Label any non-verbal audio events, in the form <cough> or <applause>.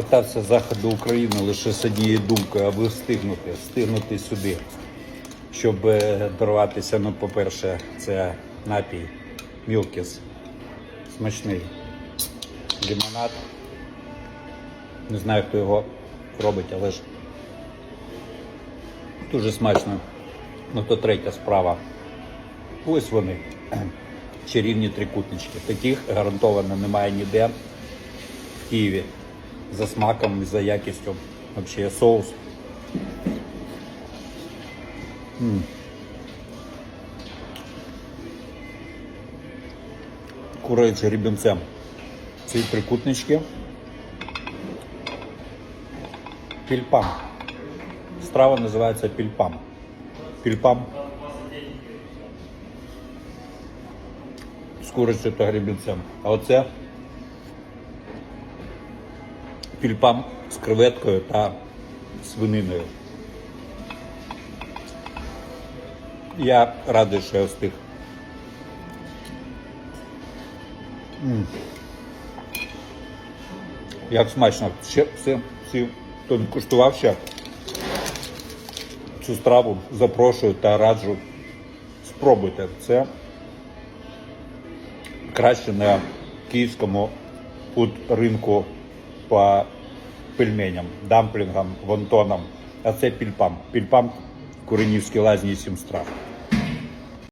Вертався з заходу України лише з однією думкою, аби встигнути, встигнути сюди, щоб е, дорватися. Ну, по-перше, це напій Мілкіс. Смачний лимонад. Не знаю, хто його робить, але ж дуже смачно. Ну, то третя справа. Ось вони. <clears throat> Чарівні трикутнички. Таких гарантовано немає ніде в Києві. За смаком і за якістю. Взагалі соус. М. Куриця рібінцем. Ці трикутнички. Пільпам. Страва називається пільпам. Пільпам. З курицею та гребінцем. А оце пільпам з креветкою та свининою. Я радий, що я встиг. М. Як смачно. Ще всі, всі, хто не куштував ще цю страву, запрошую та раджу. Спробуйте. Це краще на київському ринку по пельменям, дамплінгам, вонтонам. А це пільпам. Пільпам куренівські лазні сім страв.